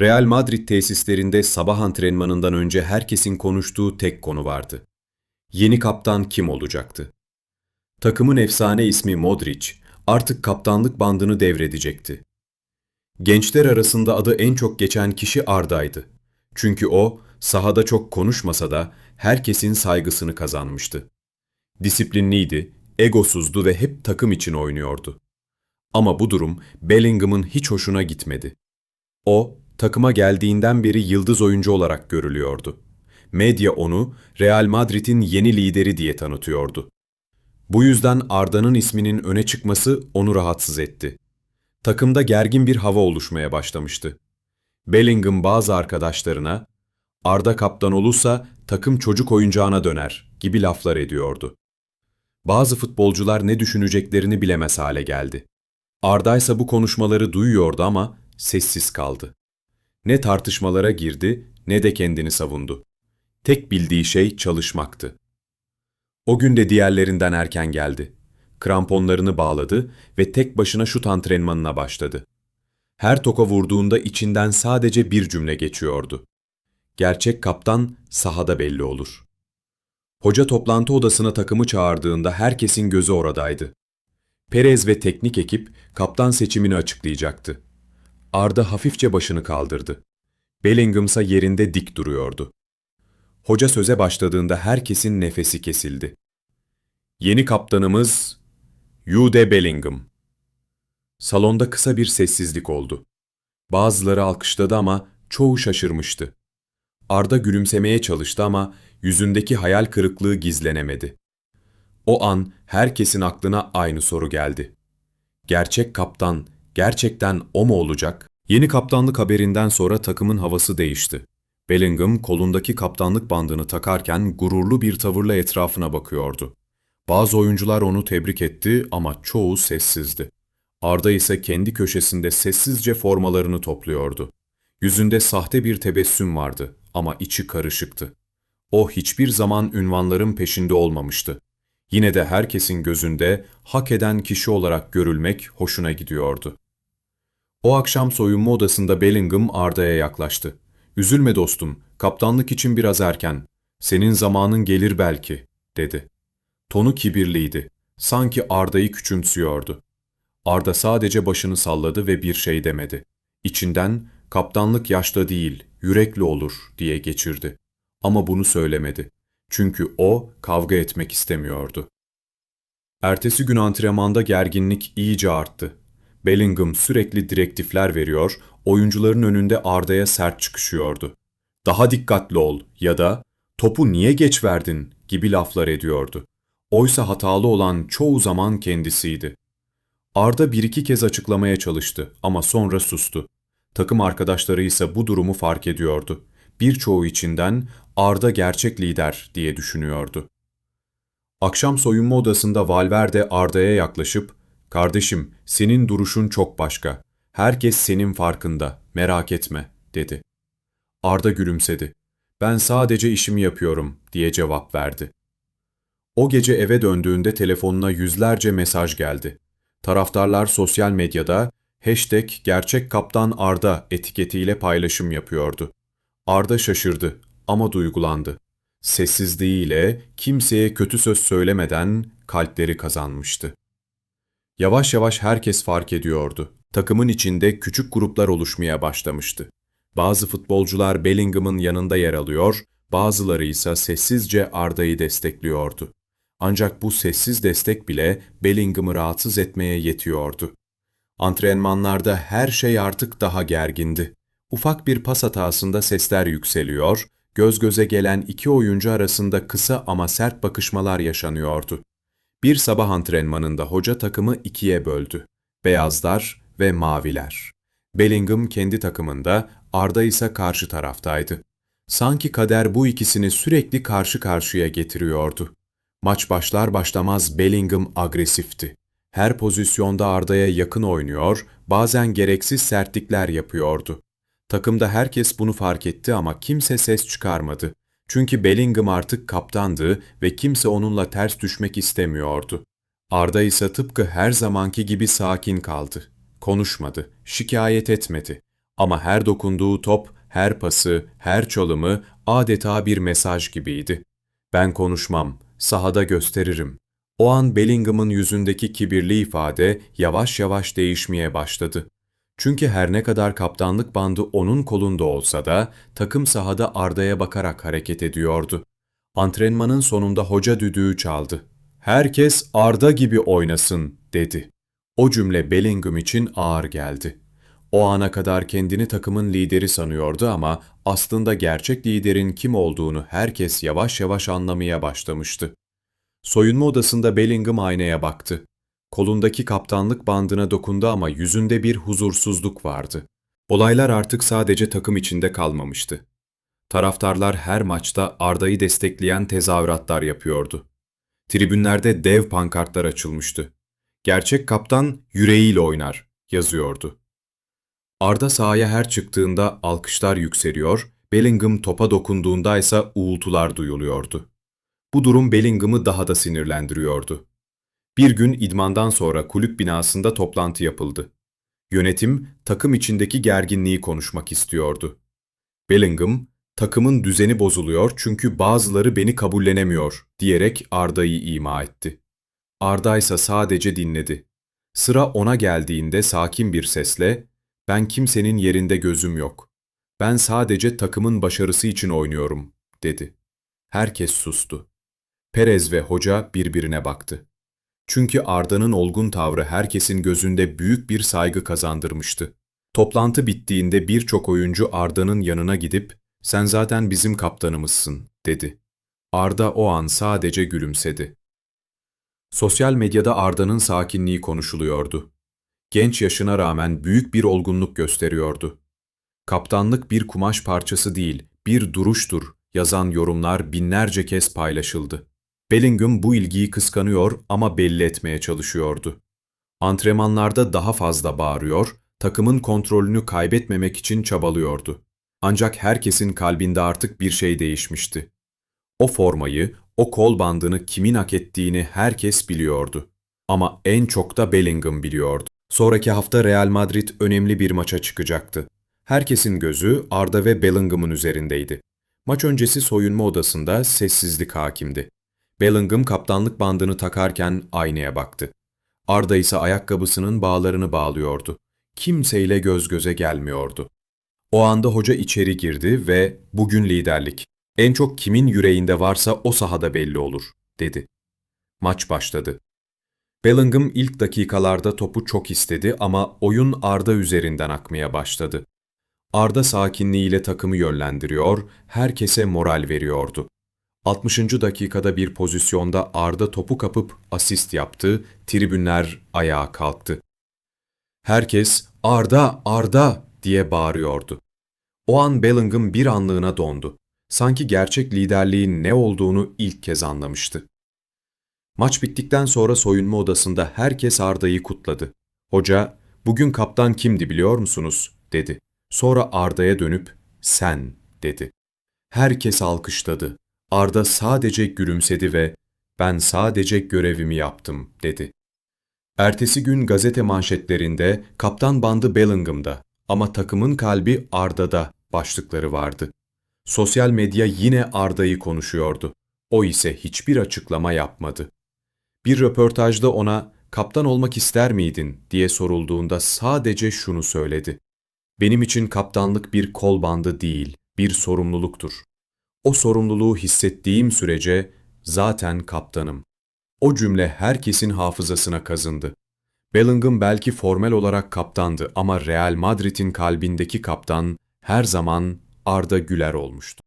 Real Madrid tesislerinde sabah antrenmanından önce herkesin konuştuğu tek konu vardı. Yeni kaptan kim olacaktı? Takımın efsane ismi Modric artık kaptanlık bandını devredecekti. Gençler arasında adı en çok geçen kişi Arda'ydı. Çünkü o sahada çok konuşmasa da herkesin saygısını kazanmıştı. Disiplinliydi, egosuzdu ve hep takım için oynuyordu. Ama bu durum Bellingham'ın hiç hoşuna gitmedi. O, takıma geldiğinden beri yıldız oyuncu olarak görülüyordu. Medya onu Real Madrid'in yeni lideri diye tanıtıyordu. Bu yüzden Arda'nın isminin öne çıkması onu rahatsız etti. Takımda gergin bir hava oluşmaya başlamıştı. Bellingham bazı arkadaşlarına Arda kaptan olursa takım çocuk oyuncağına döner gibi laflar ediyordu. Bazı futbolcular ne düşüneceklerini bilemez hale geldi. Arda ise bu konuşmaları duyuyordu ama sessiz kaldı. Ne tartışmalara girdi ne de kendini savundu. Tek bildiği şey çalışmaktı. O gün de diğerlerinden erken geldi. Kramponlarını bağladı ve tek başına şut antrenmanına başladı. Her toka vurduğunda içinden sadece bir cümle geçiyordu. Gerçek kaptan sahada belli olur. Hoca toplantı odasına takımı çağırdığında herkesin gözü oradaydı. Perez ve teknik ekip kaptan seçimini açıklayacaktı. Arda hafifçe başını kaldırdı. Bellingham ise yerinde dik duruyordu. Hoca söze başladığında herkesin nefesi kesildi. Yeni kaptanımız Jude Bellingham. Salonda kısa bir sessizlik oldu. Bazıları alkışladı ama çoğu şaşırmıştı. Arda gülümsemeye çalıştı ama yüzündeki hayal kırıklığı gizlenemedi. O an herkesin aklına aynı soru geldi. Gerçek kaptan gerçekten o mu olacak? Yeni kaptanlık haberinden sonra takımın havası değişti. Bellingham kolundaki kaptanlık bandını takarken gururlu bir tavırla etrafına bakıyordu. Bazı oyuncular onu tebrik etti ama çoğu sessizdi. Arda ise kendi köşesinde sessizce formalarını topluyordu. Yüzünde sahte bir tebessüm vardı ama içi karışıktı. O hiçbir zaman ünvanların peşinde olmamıştı. Yine de herkesin gözünde hak eden kişi olarak görülmek hoşuna gidiyordu. O akşam soyunma odasında Bellingham Arda'ya yaklaştı. ''Üzülme dostum, kaptanlık için biraz erken. Senin zamanın gelir belki.'' dedi. Tonu kibirliydi. Sanki Arda'yı küçümsüyordu. Arda sadece başını salladı ve bir şey demedi. İçinden kaptanlık yaşta değil, yürekli olur diye geçirdi. Ama bunu söylemedi. Çünkü o kavga etmek istemiyordu. Ertesi gün antrenmanda gerginlik iyice arttı. Bellingham sürekli direktifler veriyor, oyuncuların önünde Arda'ya sert çıkışıyordu. Daha dikkatli ol ya da topu niye geç verdin gibi laflar ediyordu. Oysa hatalı olan çoğu zaman kendisiydi. Arda bir iki kez açıklamaya çalıştı ama sonra sustu. Takım arkadaşları ise bu durumu fark ediyordu. Birçoğu içinden Arda gerçek lider diye düşünüyordu. Akşam soyunma odasında Valverde Arda'ya yaklaşıp, ''Kardeşim, senin duruşun çok başka. Herkes senin farkında, merak etme.'' dedi. Arda gülümsedi. ''Ben sadece işimi yapıyorum.'' diye cevap verdi. O gece eve döndüğünde telefonuna yüzlerce mesaj geldi. Taraftarlar sosyal medyada hashtag gerçek kaptan Arda etiketiyle paylaşım yapıyordu. Arda şaşırdı ama duygulandı. Sessizliğiyle kimseye kötü söz söylemeden kalpleri kazanmıştı. Yavaş yavaş herkes fark ediyordu. Takımın içinde küçük gruplar oluşmaya başlamıştı. Bazı futbolcular Bellingham'ın yanında yer alıyor, bazıları ise sessizce Arda'yı destekliyordu. Ancak bu sessiz destek bile Bellingham'ı rahatsız etmeye yetiyordu. Antrenmanlarda her şey artık daha gergindi. Ufak bir pas hatasında sesler yükseliyor, göz göze gelen iki oyuncu arasında kısa ama sert bakışmalar yaşanıyordu. Bir sabah antrenmanında hoca takımı ikiye böldü. Beyazlar ve maviler. Bellingham kendi takımında, Arda ise karşı taraftaydı. Sanki kader bu ikisini sürekli karşı karşıya getiriyordu. Maç başlar başlamaz Bellingham agresifti. Her pozisyonda Arda'ya yakın oynuyor, bazen gereksiz sertlikler yapıyordu. Takımda herkes bunu fark etti ama kimse ses çıkarmadı. Çünkü Bellingham artık kaptandı ve kimse onunla ters düşmek istemiyordu. Arda ise tıpkı her zamanki gibi sakin kaldı. Konuşmadı, şikayet etmedi. Ama her dokunduğu top, her pası, her çalımı adeta bir mesaj gibiydi. Ben konuşmam, sahada gösteririm. O an Bellingham'ın yüzündeki kibirli ifade yavaş yavaş değişmeye başladı. Çünkü her ne kadar kaptanlık bandı onun kolunda olsa da takım sahada Arda'ya bakarak hareket ediyordu. Antrenmanın sonunda hoca düdüğü çaldı. Herkes Arda gibi oynasın dedi. O cümle Bellingham için ağır geldi. O ana kadar kendini takımın lideri sanıyordu ama aslında gerçek liderin kim olduğunu herkes yavaş yavaş anlamaya başlamıştı. Soyunma odasında Bellingham aynaya baktı. Kolundaki kaptanlık bandına dokundu ama yüzünde bir huzursuzluk vardı. Olaylar artık sadece takım içinde kalmamıştı. Taraftarlar her maçta Arda'yı destekleyen tezahüratlar yapıyordu. Tribünlerde dev pankartlar açılmıştı. Gerçek kaptan yüreğiyle oynar yazıyordu. Arda sahaya her çıktığında alkışlar yükseliyor, Bellingham topa dokunduğunda ise uğultular duyuluyordu. Bu durum Bellingham'ı daha da sinirlendiriyordu. Bir gün idmandan sonra kulüp binasında toplantı yapıldı. Yönetim takım içindeki gerginliği konuşmak istiyordu. Bellingham, takımın düzeni bozuluyor çünkü bazıları beni kabullenemiyor diyerek Arda'yı ima etti. Arda ise sadece dinledi. Sıra ona geldiğinde sakin bir sesle, ben kimsenin yerinde gözüm yok. Ben sadece takımın başarısı için oynuyorum, dedi. Herkes sustu. Perez ve hoca birbirine baktı. Çünkü Arda'nın olgun tavrı herkesin gözünde büyük bir saygı kazandırmıştı. Toplantı bittiğinde birçok oyuncu Arda'nın yanına gidip "Sen zaten bizim kaptanımızsın." dedi. Arda o an sadece gülümsedi. Sosyal medyada Arda'nın sakinliği konuşuluyordu. Genç yaşına rağmen büyük bir olgunluk gösteriyordu. Kaptanlık bir kumaş parçası değil, bir duruştur yazan yorumlar binlerce kez paylaşıldı. Bellingham bu ilgiyi kıskanıyor ama belli etmeye çalışıyordu. Antrenmanlarda daha fazla bağırıyor, takımın kontrolünü kaybetmemek için çabalıyordu. Ancak herkesin kalbinde artık bir şey değişmişti. O formayı, o kol bandını kimin hak ettiğini herkes biliyordu. Ama en çok da Bellingham biliyordu. Sonraki hafta Real Madrid önemli bir maça çıkacaktı. Herkesin gözü Arda ve Bellingham'ın üzerindeydi. Maç öncesi soyunma odasında sessizlik hakimdi. Bellingham kaptanlık bandını takarken aynaya baktı. Arda ise ayakkabısının bağlarını bağlıyordu. Kimseyle göz göze gelmiyordu. O anda hoca içeri girdi ve bugün liderlik. En çok kimin yüreğinde varsa o sahada belli olur, dedi. Maç başladı. Bellingham ilk dakikalarda topu çok istedi ama oyun Arda üzerinden akmaya başladı. Arda sakinliğiyle takımı yönlendiriyor, herkese moral veriyordu. 60. dakikada bir pozisyonda Arda topu kapıp asist yaptı, tribünler ayağa kalktı. Herkes Arda, Arda diye bağırıyordu. O an Bellingham bir anlığına dondu. Sanki gerçek liderliğin ne olduğunu ilk kez anlamıştı. Maç bittikten sonra soyunma odasında herkes Arda'yı kutladı. Hoca, bugün kaptan kimdi biliyor musunuz? dedi. Sonra Arda'ya dönüp, sen, dedi. Herkes alkışladı. Arda sadece gülümsedi ve ben sadece görevimi yaptım, dedi. Ertesi gün gazete manşetlerinde kaptan bandı Bellingham'da ama takımın kalbi Arda'da başlıkları vardı. Sosyal medya yine Arda'yı konuşuyordu. O ise hiçbir açıklama yapmadı. Bir röportajda ona kaptan olmak ister miydin diye sorulduğunda sadece şunu söyledi. Benim için kaptanlık bir kol bandı değil, bir sorumluluktur. O sorumluluğu hissettiğim sürece zaten kaptanım. O cümle herkesin hafızasına kazındı. Bellingham belki formel olarak kaptandı ama Real Madrid'in kalbindeki kaptan her zaman Arda Güler olmuştu.